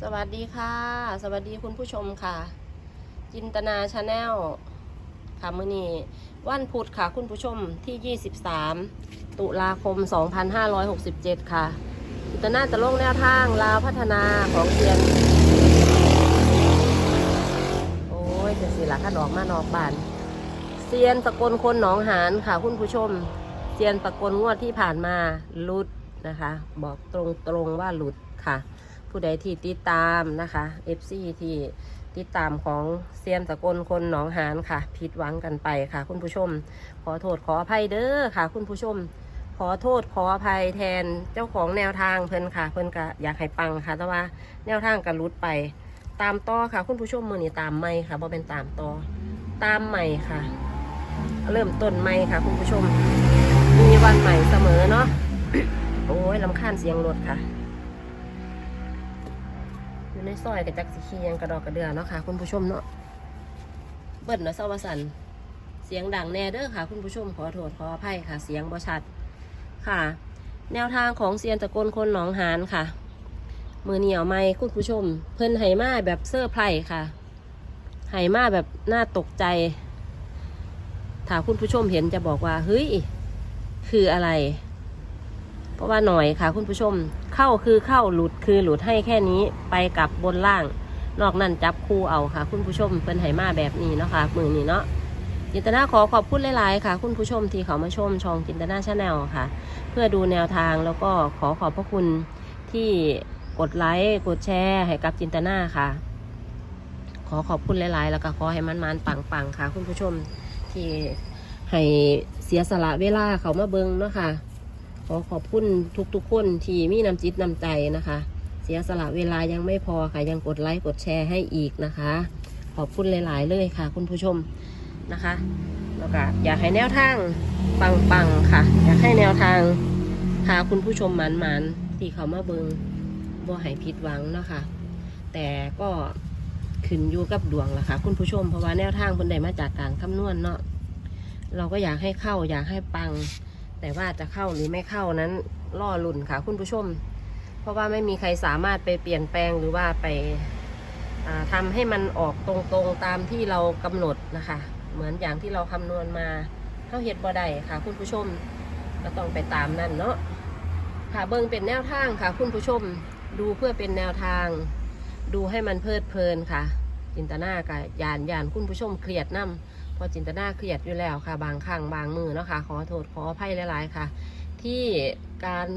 สวัสดีค่ะ สวัสดีคุณผู้ชมค่ะ จินตนาชาแนลค่ะมื่อนี้วันพุธค่ะ คุณผู้ชมที่ 23 ตุลาคม 2567 ค่ะ จินตนาจะลงแนวทางลาวพัฒนาของเซียน โอ้ยจะสิละขันออกมานอกบ้านเซียนสกลคนหนองหานค่ะ คุณผู้ชมเซียนสกลงวดที่ผ่านมาหลุดนะคะ บอกตรงๆว่าหลุดค่ะ ผู้ใดที่ติดตามนะคะ FC ที่ติดตามของเซียนสกลคนหนองหานค่ะ ผิดหวังกันไปค่ะ คุณผู้ชม ขอโทษขออภัยเด้อค่ะ คุณผู้ชม ขอโทษขออภัยแทนเจ้าของแนวทางเพิ่นค่ะ เพิ่นก็อยากให้ปังค่ะ แต่ว่าแนวทางก็หลุดไป ตามต่อค่ะ คุณผู้ชมมือนี่ตามไม่ค่ะบ่เป็นตามต่อตามใหม่ค่ะ เริ่มต้นใหม่ค่ะ คุณผู้ชม มีวันใหม่เสมอเนาะโอ้ยลำคาญเสียงรถค่ะ อยู่ในซอยกับจักสิเคียังกระดอกกระเดือเนาะค่ะ คุณผู้ชมเนาะเบิ้ลเนาะเศร้าวสันเสียงดังแน่เด้อค่ะ คุณผู้ชมขอโทษขออภัยค่ะ เสียงบ่ชัดค่ะ แนวทางของเซียนตะโกนคนหนองหานค่ะมือเหนียวไม้คุณผู้ชม เพิ่นไหมาแบบเสื้อร์ไพรส์ค่ะไหมาแบบน่าตกใจถ้าคุณผู้ชมเห็นจะบอกว่าเฮ้ยคืออะไร เพราะว่าหน่อยค่ะ คุณผู้ชม เข้าคือเข้าหลุดคือหลุดให้แค่นี้ไปกับบนล่าง นอกนั้นจับคู่เอาค่ะ คุณผู้ชมเพิ่นไหมาแบบนี้เนาะค่ะมือนี้เนาะจินตนาขอขอบคุณหลายๆค่ะ คุณผู้ชมที่เขามาชมช่องจินตนาชาแนลค่ะ เพื่อดูแนวทางแล้วก็ขอขอบพระคุณที่กดไลค์กดแชร์ให้กับจินตนาค่ะ ขอขอบคุณหลายๆ แล้วก็ขอให้มันมันปังปังๆค่ะ คุณผู้ชมที่ให้เสียสละเวลาเขามาเบิงเนาะค่ะ ขอขอบคุณทุกๆคนที่มีน้ำจิตน้ำใจนะคะ เสียสละเวลายังไม่พอค่ะ ยังกดไลค์กดแชร์ให้อีกนะคะ ขอบคุณหลาย ๆ เลยค่ะ คุณผู้ชมนะคะแล้วก็อยากให้แนวทางปังๆค่ะ อยากให้แนวทางพาคุณผู้ชมหมันๆที่เขามาเบิงบ่ให้ผิดหวังเนาะค่ะ แต่ก็ขึ้นอยู่กับดวงล่ะค่ะ คุณผู้ชมเพราะว่าแนวทางคนใดมาจากการคำนวณเนาะเราก็อยากให้เข้าอยากให้ปัง แต่ว่าจะเข้าหรือไม่เข้านั้นล่อลุ่นค่ะคุณผู้ชม เพราะว่าไม่มีใครสามารถไปเปลี่ยนแปลงหรือว่าไปาทำาให้มันออกตรงๆตามที่เรากำหนดนะคะ เหมือนอย่างที่เราคำนวณมาเท่าเฮ็ดบ่ได้ค่ะ คุณผู้ชมก็ต้องไปตามนั่นเนาะค่ะเบิ่งเป็นแนวทางค่ะ คุณผู้ชมดูเพื่อเป็นแนวทาง ดูให้มันเพลิดเพลินค่ะ จินตนากับยานยานคุณผู้ชมเครียดนํเพอจินตนาเครียดอยู่แล้วค่ะ บางครั้งบางมือเนาะค่ะ ขอโทษขออภัยหลายๆค่ะ ที่การ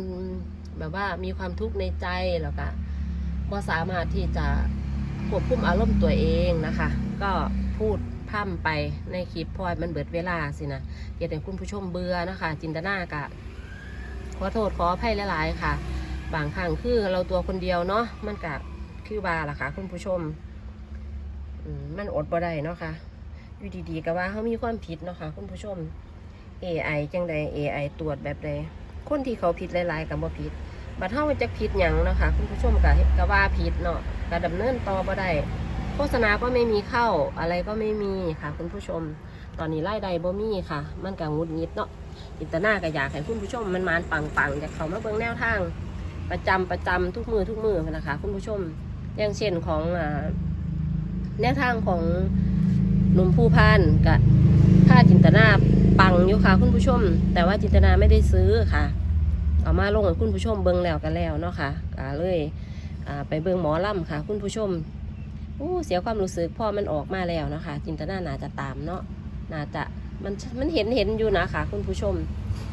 แบบว่ามีความทุกข์ในใจแล้วก็บ่สามารถที่จะควบคุมอารมณ์ตัวเองนะคะ ก็พูดพร่ำไปในคลิปพอยมันเบิดเวลาสินะอย่าแต่คุณผู้ชมเบื่อนะคะ จินตนากะขอโทษขออภัยหลายๆค่ะ บางครั้งคือเราตัวคนเดียวเนาะมันกะคือว่าล่ะค่ะ คุณผู้ชมมันอดบ่ได้เนาะค่ะ อยู่ดีๆก็ว่าเขามีความผิดเนาะค่ะคุณผู้ชม AI จังใด AI ตรวจแบบใดคนที่เขาผิดหลายๆกับบ่ผิดบัดเฮาจะผิดหยังเนาะคะคุณผู้ชมก็ก็ว่าผิดเนาะก็ดำเนินต่อบ่ได้โฆษณาก็ไม่มีเข้าอะไรก็ไม่มีค่ะ คุณผู้ชม ตอนนี้รายได้บ่มีค่ะ มันก็งุดงิดเนาะอินตนาก็อยากให้คุณผู้ชมมันมานปังๆจากเขามาเบิ่งแนวทาง ประจำประจำทุกมือทุกมือนะคะคุณผู้ชม อย่างเช่นของอแนวทางของ หนุ่มผู้พานกับค่าจินตนาปังอยู่ค่ะ คุณผู้ชม แต่ว่าจินตนาไม่ได้ซื้อค่ะ เอามาลงให้คุณผู้ชมเบิ่งแล้วกันแล้วเนาะค่ะก็เลยไปเบิ่งหมอลำค่ะ คุณผู้ชมอู้เสียความรู้สึกพ่อมันออกมาแล้วเนาะคะ จินตนาน่าจะตามเนาะน่าจะมันมันเห็นเห็นอยู่นะค่ะคุณผู้ชม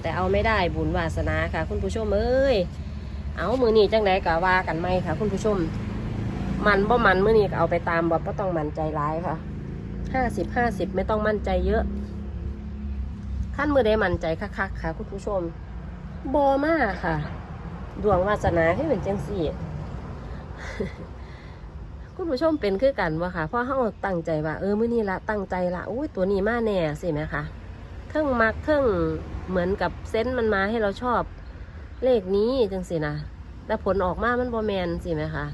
แต่เอาไม่ได้บุญวาสนาค่ะ คุณผู้ชมเอ้ยเอามือนี้จังไดก็ว่ากันไหมค่ะ คุณผู้ชม มันบ่มันมือนี้ก็เอาไปตามบ่ก็ต้องมันใจร้ายค่ะ ห้าสิบห้าสิบไม่ต้องมั่นใจเยอะ ขั้นมือได้มั่นใจคักๆค่ะ คุณผู้ชมบอมากค่ะ ดวงวาสนาให้เป็นจังสี่ คุณผู้ชมเป็นคือกันวะค่ะเพราะเขาตั้งใจว่า เออมื้อนี้ละตั้งใจละอุ้ยตัวนี้มาแน่สิไหมคะเทิงมักเทิงเหมือนกับเซนต์มันมาให้เราชอบ เลขนี้จังสินะแต่ผลออกมามันบอแมนสิไหมคะ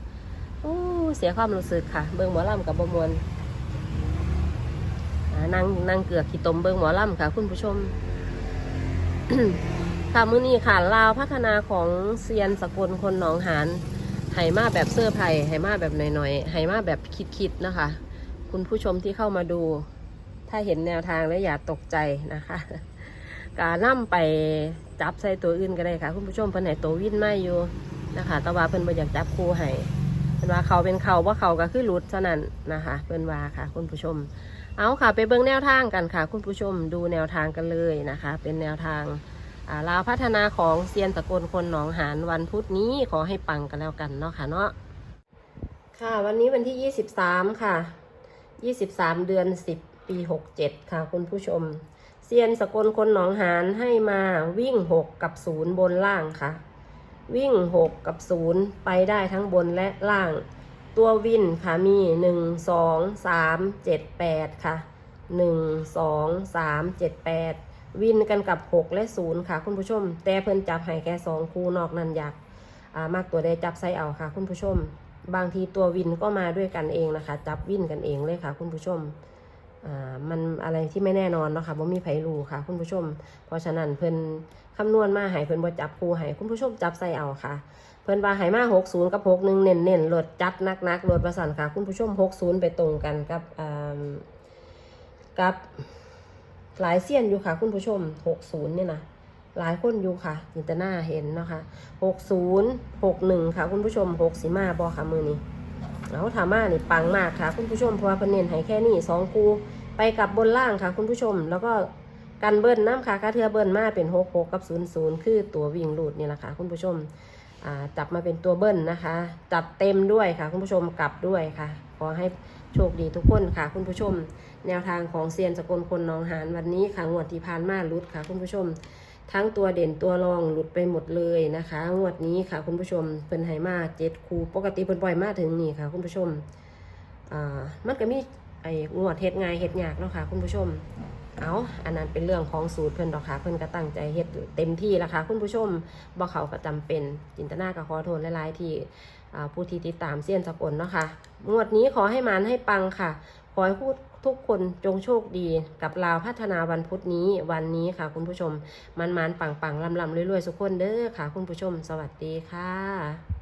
โอ้เสียความรู้สึกค่ะ เบิ่งหมอลำกับบมวล นางนางเกือกขี้ตมเบิ่งหมอลำค่ะ คุณผู้ชม ค่ะมื้อนี้ค่ะลาวพัฒนาของเซียนสกลคนหนองหานไหมาแบบเสื้อไผ่ไหมาแบบหน่อยๆไหมาแบบคิดๆนะคะ คุณผู้ชมที่เข้ามาดู ถ้าเห็นแนวทางแล้วอย่าตกใจนะคะการนั่ไปจับใส่ตัวอื่นก็ได้ค่ะ คุณผู้ชมเพิ่นไหนตัววิ่นไม่อยู่นะคะแต่ว่าเพิ่นบ่อยากจับคู่ให้เพิ่นว่าเขาเป็นเขาว่าเขาก็คือหลุดเท่านั้นนะคะ เพิ่นว่าค่ะ คุณผู้ชม เอาค่ะ ไปเบิ่งแนวทางกันค่ะ คุณผู้ชมดูแนวทางกันเลยนะคะ เป็นแนวทางลาวพัฒนาของเซียนตะโกนคนหนองหานวันพุธนี้ขอให้ปังกันแล้วกันเนาะค่ะเนาะค่ะ วันนี้วันที่ 23 ค่ะ 23 เดือน 10 ปี 67 ค่ะ คุณผู้ชมเซียนสกลคนหนองหานให้มาวิ่ง 6 กับ 0 บนล่างค่ะ วิ่ง 6 กับ 0 ไปได้ทั้งบนและล่าง ตัววินค่ะมี1 2 3 7 8ค่ะ1 2 3 7 8วินกันกับ6และ0ค่ะ คุณผู้ชม แต่เพิ่นจับให้แค่2คู่นอกนั้นอยากามากตัวได้จับใส่เอาค่ะ คุณผู้ชม บางทีตัววินก็มาด้วยกันเองนะคะ จับวินกันเองเลยค่ะ คุณผู้ชมมันอะไรที่ไม่แน่นอนเนาะค่ะว่ามีไผรูค่ะ คุณผู้ชม เพราะฉะนั้นเพิ่นคำนวณมาให้เพิ่นบ่จับคู่ให้คุณผู้ชมจับใส่เอาค่ะ เพิ่นว่าให้มา60กับ61เน้นเน้นๆลดจัดนักๆลดประสันค่ะ คุณผู้ชม60ไปตรงกันกับอ่ากับหลายเซียนอยู่ค่ะ คุณผู้ชม60เนี่ยนะหลายคนอยู่ค่ะจินตนาเห็นเนาะค่ะ60 61ค่ะ คุณผู้ชม6สิมาบ่ค่ะมือนี้แล้วถามานี่ปังมากค่ะ คุณผู้ชมเพราะว่าเพิ่นเน้นให้แค่นี้สองคูไปกับบนล่างค่ะ คุณผู้ชมแล้วก็กันเบิ้ลน้ำค่ะกระเทือเบิ้ลมาเป็นหกหกกับศูนย์ศูนย์คือตัววิ่งลูดนี่แหละค่ะ คุณผู้ชม จับมาเป็นตัวเบิ้ลนะคะ จับเต็มด้วยค่ะ คุณผู้ชมกลับด้วยค่ะ ขอให้โชคดีทุกคนค่ะ คุณผู้ชม แนวทางของเซียนสกลคนหนองหานวันนี้ค่ะงวดที่ผ่านมาลุดค่ะ คุณผู้ชม ทั้งตัวเด่นตัวรองหลุดไปหมดเลยนะคะ งวดนี้ค่ะ คุณผู้ชมเพิ่นให้มาเจ็ดคูปกติเพิ่นปล่อยมาถึงนี่ค่ะ คุณผู้ชมมันก็มีไอ้งวดเฮ็ดง่ายเฮ็ดยากเนาะค่ะ คุณผู้ชม เอาอันนั้นเป็นเรื่องของสูตรเพิ่อนดอกค่ะ เพิ่อนก็ตั้งใจเฮ็ดเต็มที่แล้วค่ะ คุณผู้ชมบ่เขาก็จำเป็นจินตนาก็ขอโทษหลายๆที่ผู้ที่ติดตามเสี้ยนสกลเนาะค่ะงวดนี้ขอให้มานให้ปังค่ะขอให้พูดทุกคนจงโชคดีกับลาวพัฒนาวันพุธนี้วันนี้ค่ะ คุณผู้ชมมันมันปังปังลำลำๆรวยๆสุกคนเด้อค่ะ คุณผู้ชม สวัสดีค่ะ